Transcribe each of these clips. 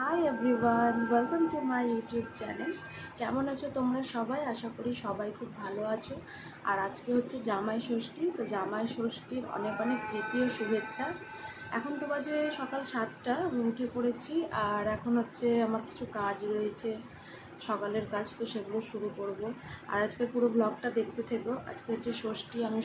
Hi everyone welcome to my YouTube channel কেমন আছো তোমরা সবাই? আশা করি সবাই খুব ভালো আছো। আর আজকে হচ্ছে জামাই ষষ্ঠী, তো জামাই ষষ্ঠীর অনেক অনেক প্রীতি ও শুভেচ্ছা। এখন তো বাজে সকাল সাতটা উঠে পড়েছি। আর এখন হচ্ছে আমার কিছু কাজ রয়েছে, সকালের কাজ তো সেগুলো শুরু করব। আর আজকে পুরো ব্লগটা দেখতে থেকো। আজকে হচ্ছে ষষ্ঠী, আমি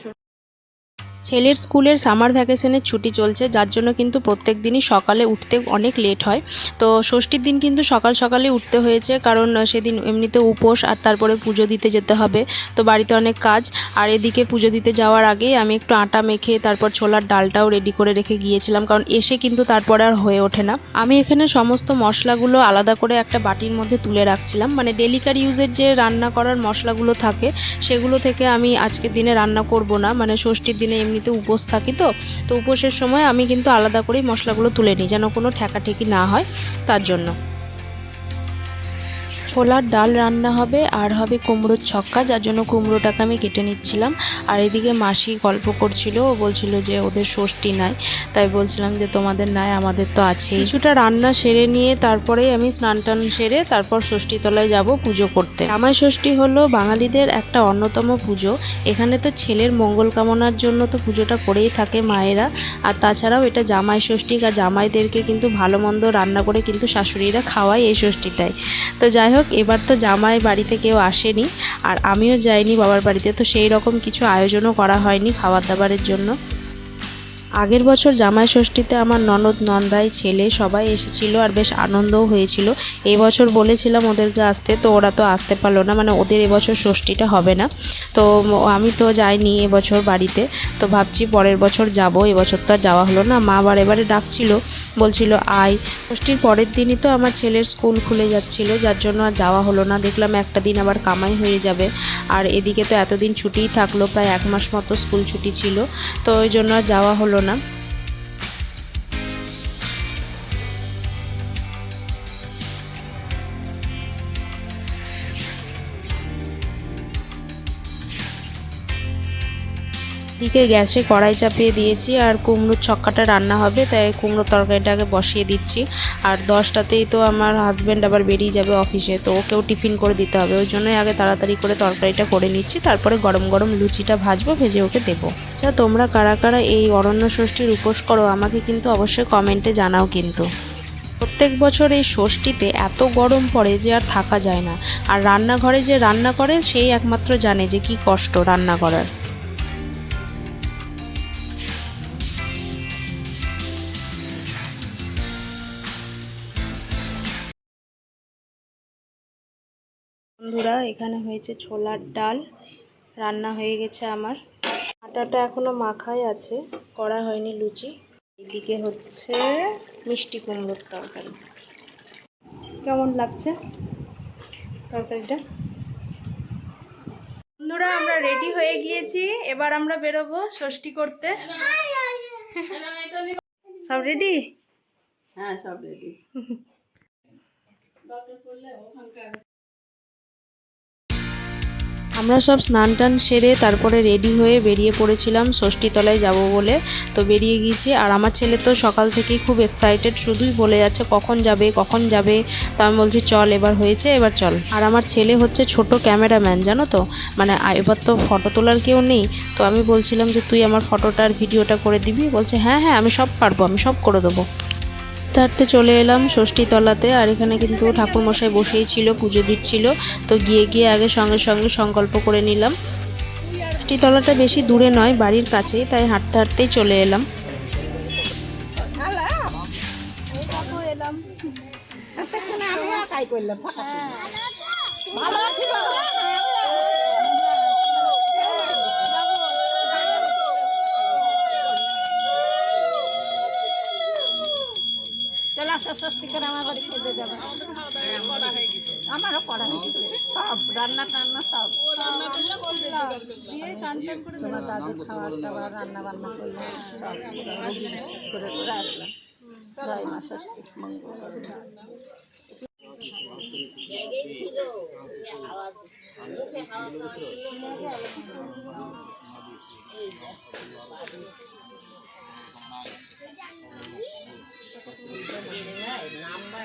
ছেলের স্কুলের সামার ভ্যাকেশনের ছুটি চলছে, যার জন্য কিন্তু প্রত্যেক দিনই সকালে উঠতে অনেক লেট হয়। তো ষষ্ঠীর দিন কিন্তু সকাল সকালে উঠতে হয়েছে, কারণ সেদিন এমনিতে উপোস আর তারপরে পুজো দিতে যেতে হবে। তো বাড়িতে অনেক কাজ, আর এদিকে পুজো দিতে যাওয়ার আগে আমি একটু আটা মেখে তারপর ছোলার ডালটাও রেডি করে রেখে গিয়েছিলাম, কারণ এসে কিন্তু তারপরে আর হয়ে ওঠে না। আমি এখানে সমস্ত মশলাগুলো আলাদা করে একটা বাটির মধ্যে তুলে রাখছিলাম। মানে ডেলিকার ইউজের যে রান্না করার মশলাগুলো থাকে, সেগুলো থেকে আমি আজকের দিনে রান্না করব না। মানে ষষ্ঠীর দিনে এমনিতে উপোস থাকি তো তো উপোসের সময় আমি কিন্তু আলাদা করেই মশলাগুলো তুলে নিই, যেন কোনো ঠেকাঠেকি না হয় তার জন্য। ছোলার ডাল রান্না হবে, আর হবে কুমড়োর ছক্কা, যার জন্য কুমড়োটাকে আমি কেটে নিচ্ছিলাম। আর এদিকে মাসি গল্প করছিল, ও বলছিল যে ওদের ষষ্ঠী নাই, তাই বলছিলাম যে তোমাদের নাই, আমাদের তো আছে কিছুটা রান্না সেরে নিয়ে তারপরেই আমি স্নান টান সেরে তারপর ষষ্ঠী তলায় যাব পুজো করতে। জামাই ষষ্ঠী হলো বাঙালিদের একটা অন্যতম পুজো। এখানে তো ছেলের মঙ্গল কামনার জন্য তো পুজোটা করেই থাকে মায়েরা। আর তাছাড়াও এটা জামাই ষষ্ঠী, আর জামাইদেরকে কিন্তু ভালো মন্দ রান্না করে কিন্তু শাশুড়িরা খাওয়ায় এই ষষ্ঠীটায়। তো যাই হোক এবার তো জামাই বাড়িতে কেউ আসেনি আর আমিও যাইনি বাবার বাড়িতে, তো সেই রকম কিছু আয়োজনও করা হয়নি খাবার দাবারের জন্য। আগের বছর জামাই ষষ্ঠীতে আমার ননদ, নন্দাই ছেলে সবাই এসেছিল আর বেশ আনন্দও হয়েছিল। এই বছর বলেছিলাম ওদেরকে আসতে, তো ওরা তো আসতে পারল না মানে ওদের এবছর ষষ্ঠীটা হবে না। তো আমি তো যাইনি এবছর বাড়িতে, তো ভাবছি পরের বছর যাব। এবছর তো আর যাওয়া হলো না। মা আবার এবারে ডাকছিল, বলছিল, আয়। ষষ্ঠীর পরের দিনই তো আমার ছেলের স্কুল খুলে যাচ্ছিল, যার জন্য আর যাওয়া হলো না। দেখলাম একটা দিন আবার কামাই হয়ে যাবে। আর এদিকে তো এতদিন ছুটিই থাকল, প্রায় এক মাস মতো স্কুল ছুটি ছিল। তো ওই জন্য আর যাওয়া হলো না দিকে গ্যাসে কড়াই চাপিয়ে দিয়েছি আর কুমড়োর ছক্কাটা রান্না হবে, তাই কুমড়োর তরকারিটাকে বসিয়ে দিচ্ছি। আর দশটাতেই তো আমার হাজব্যান্ড আবার বেরিয়ে যাবে অফিসে তো ওকেও টিফিন করে দিতে হবে। ওই জন্যই আগে তাড়াতাড়ি করে তরকারিটা করে নিচ্ছি, তারপরে গরম গরম লুচিটা ভাজবো, ভেজে ওকে দেবো। আচ্ছা তোমরা কারা কারা এই অরণ্য ষষ্ঠীর উপোস করো, আমাকে কিন্তু অবশ্যই কমেন্টে জানাও কিন্তু। প্রত্যেক বছর এই ষষ্ঠীতে এত গরম পড়ে যে আর থাকা যায় না। আর রান্নাঘরে যে রান্না করে, সেই একমাত্র জানে যে কি কষ্ট রান্না করার। বন্ধুরা এখানে হয়েছে ছোলার ডাল। রান্না হয়ে গেছে আমার। আটাটা এখনও মাখাই আছে করা হয়নি লুচি। এদিকে হচ্ছে মিষ্টি কুমড়োর তরকারি। কেমন লাগছে তরকারিটা? বন্ধুরা আমরা রেডি হয়ে গিয়েছি। এবার আমরা বেরোবো ষষ্ঠী করতে। সব রেডি? হ্যাঁ সব রেডি। আমরা সব স্নান টান সেরে তারপরে রেডি হয়ে বেরিয়ে পড়েছিলাম ষষ্ঠীতলায় যাব বলে। তো বেরিয়ে গিয়েছি, আর আমার ছেলে তো সকাল থেকেই খুব এক্সাইটেড শুধুই বলে যাচ্ছে কখন যাবে কখন যাবে। তো আমি বলছি, চল এবার হয়েছে, এবার চল। আর আমার ছেলে হচ্ছে ছোট ক্যামেরাম্যান জানো তো? মানে এবার তো ফটো তোলার কেউ নেই। তো আমি বলছিলাম যে, তুই আমার ফটোটা আর ভিডিওটা করে দিবি? বলছে হ্যাঁ হ্যাঁ আমি সব পারব, আমি সব করে দেবো। তারতে চলে এলাম ষষ্ঠীতলাতে আর এখানে কিন্তু ঠাকুরমশাই বসেই ছিল পুজো দিচ্ছিল। তো গিয়ে গিয়ে আগে সঙ্গে সঙ্গে সংকল্প করে নিলাম। ষষ্ঠীতলাটা বেশি দূরে নয় বাড়ির কাছেই তাই হাঁটতে হাঁটতেই চলে এলাম। চলে আসো ষষ্ঠী করে আমার বাড়ি খেতে যাবে। আমারও করা হয়ে গেছে সব, রান্না টান্না সব। তোমার দাদু খাওয়া দাওয়া রান্না বান্না করলাম সব। করে করে আসলাম। জয় মা ষষ্ঠী। মঙ্গল। নাম্বার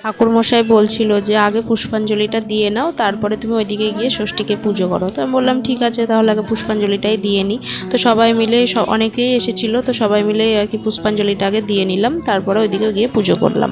ঠাকুরমশাই বলছিল যে, আগে পুষ্পাঞ্জলিটা দিয়ে নাও, তারপরে তুমি ওইদিকে গিয়ে ষষ্ঠীকে পুজো করো। তো আমি বললাম, ঠিক আছে, তাহলে আগে পুষ্পাঞ্জলিটাই দিয়ে নিই তো সবাই মিলে অনেকেই এসেছিল, তো সবাই মিলে আর কি পুষ্পাঞ্জলিটা আগে দিয়ে নিলাম, তারপরে ওইদিকে গিয়ে পুজো করলাম।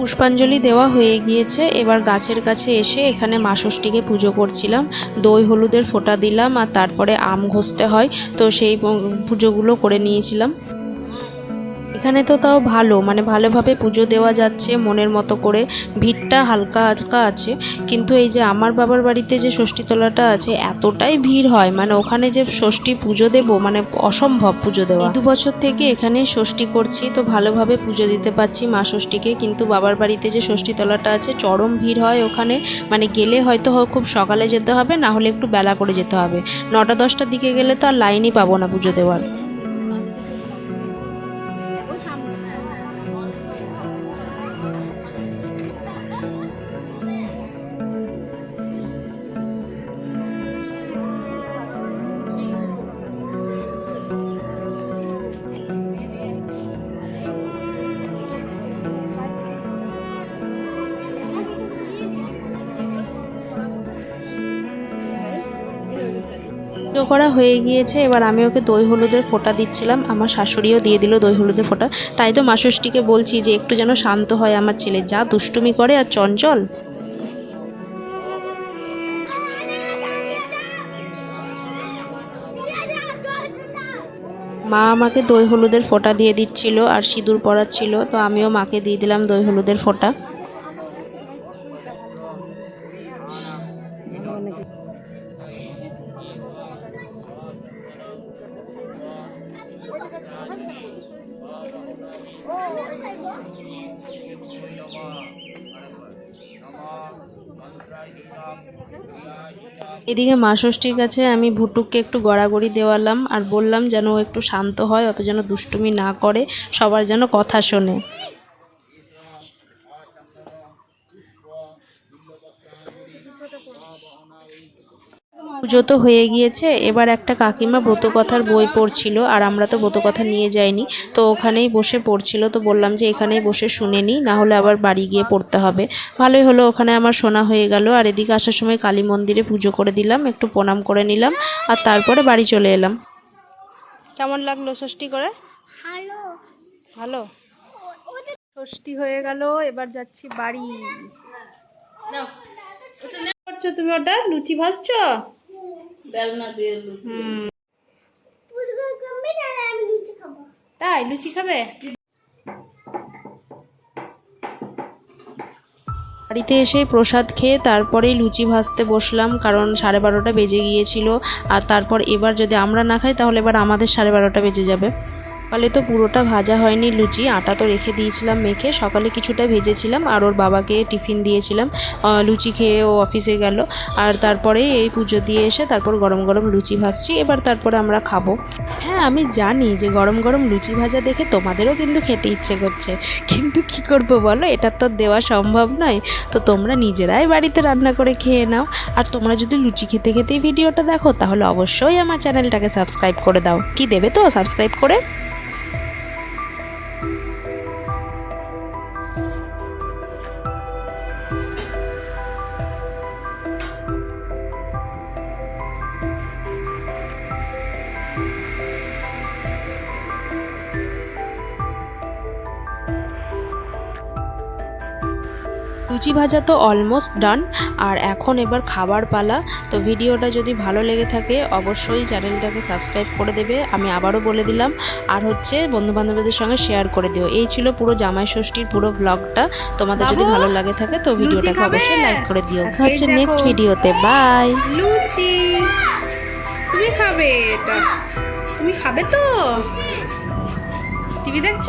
পুষ্পাঞ্জলি দেওয়া হয়ে গিয়েছে। এবার গাছের কাছে এসে এখানে মাসষ্টিকে পুজো করছিলাম। দই হলুদের ফোঁটা দিলাম আর তারপরে আম ঘষতে হয়। তো সেই পুজোগুলো করে নিয়েছিলাম। এখানে তো তাও ভালো মানে ভালোভাবে পুজো দেওয়া যাচ্ছে, মনের মতো করে। ভিড়টা হালকা হালকা আছে, কিন্তু এই যে আমার বাবার বাড়িতে যে ষষ্ঠীতলাটা আছে, এতটাই ভিড় হয়। মানে ওখানে যে ষষ্ঠী পুজো দেব মানে অসম্ভব পুজো দেওয়া। দু বছর থেকে এখানে ষষ্ঠী করছি, তো ভালোভাবে পুজো দিতে পারছি মা ষষ্ঠীকে, কিন্তু বাবার বাড়িতে যে ষষ্ঠীতলাটা আছে, চরম ভিড় হয় ওখানে। মানে গেলে হয়তো খুব সকালে যেতে হবে, না হলে একটু বেলা করে যেতে হবে। নটা দশটার দিকে গেলে তো আর লাইনই পাবো না পুজো দেওয়ার। পুজো করা হয়ে গিয়েছে, এবার আমি ওকে দই হলুদের ফোঁটা দিচ্ছিলাম, আমার শাশুড়িও দিয়ে দিল দই হলুদের ফোঁটা। তাই তো মাসষষ্ঠীকে বলছি যে একটু যেন শান্ত হয় আমার ছেলে, যা দুষ্টুমি করে আর চঞ্চল। মা আমাকে দই হলুদের ফোঁটা দিয়ে দিচ্ছিল আর সিঁদুর পরাচ্ছিল, তো আমিও মাকে দিয়ে দিলাম দই হলুদের ফোঁটা। এদিকে মা ষষ্ঠীর কাছে আমি ভুটুককে একটু গড়াগড়ি দেওয়ালাম আর বললাম যেন ও একটু শান্ত হয়, অত যেন দুষ্টুমি না করে, সবার যেন কথা শোনে। পুজো তো হয়ে গিয়েছে। এবার একটা কাকিমা ব্রতকথার বই পড়ছিল আর আমরা তো ব্রতকথা নিয়ে যাইনি। তো ওখানেই বসে পড়ছিল তো বললাম যে এখানেই বসে শুনে নিই না হলে আবার বাড়ি গিয়ে পড়তে হবে। ভালোই হলো ওখানে আমার শোনা হয়ে গেল আর এদিকে আসার সময় কালী মন্দিরে পুজো করে দিলাম একটু প্রণাম করে নিলাম আর তারপরে বাড়ি চলে এলাম। কেমন লাগল ষষ্ঠী করে? ভালো। ষষ্ঠী হয়ে গেল এবার যাচ্ছি বাড়ি। করছ তুমি ওটা? লুচি ভাজছো? লুচি তাই লুচি খাবে? বাড়িতে এসে প্রসাদ খেয়ে তারপরেই লুচি ভাজতে বসলাম কারণ সাড়ে বারোটা বেজে গিয়েছিল। আর তারপর এবার যদি আমরা না খাই তাহলে এবার আমাদের সাড়ে বারোটা বেজে যাবে। সকালে তো পুরোটা ভাজা হয়নি লুচি, আটা তো রেখে দিয়েছিলাম মেখে। সকালে কিছুটা ভেজেছিলাম আর ওর বাবাকে টিফিন দিয়েছিলাম। লুচি খেয়ে ও অফিসে গেল। আর তারপরে এই পুজো দিয়ে এসে তারপর গরম গরম লুচি ভাজছি। এবার তারপরে আমরা খাব। হ্যাঁ আমি জানি যে গরম গরম লুচি ভাজা দেখে তোমাদেরও কিন্তু খেতে ইচ্ছে করছে। কিন্তু কি করব বলো? এটা তো দেওয়া সম্ভব নয়। তো তোমরা নিজেরাই বাড়িতে রান্না করে খেয়ে নাও। আর তোমরা যদি লুচি খেতে খেতেই ভিডিওটা দেখো, তাহলে অবশ্যই আমার চ্যানেলটাকে সাবস্ক্রাইব করে দাও। কি দেবে তো সাবস্ক্রাইব করে? লুচি ভাজা তো অলমোস্ট ডান আর এখন এবার খাবার পালা। তো ভিডিওটা যদি ভালো লেগে থাকে অবশ্যই চ্যানেলটাকে সাবস্ক্রাইব করে দেবে। আমি আবারও বলে দিলাম। আর হচ্ছে বন্ধুবান্ধবদের সঙ্গে শেয়ার করে দিও। এই ছিল পুরো জামাই ষষ্ঠীর পুরো ব্লগটা তোমাদের যদি ভালো লাগে থাকে তো ভিডিওটাকে অবশ্যই লাইক করে দিও। হচ্ছে। নেক্সট ভিডিওতে। বাই লুচি। তুমি খাবে এটা? তুমি খাবে তো? টিভি দেখছ?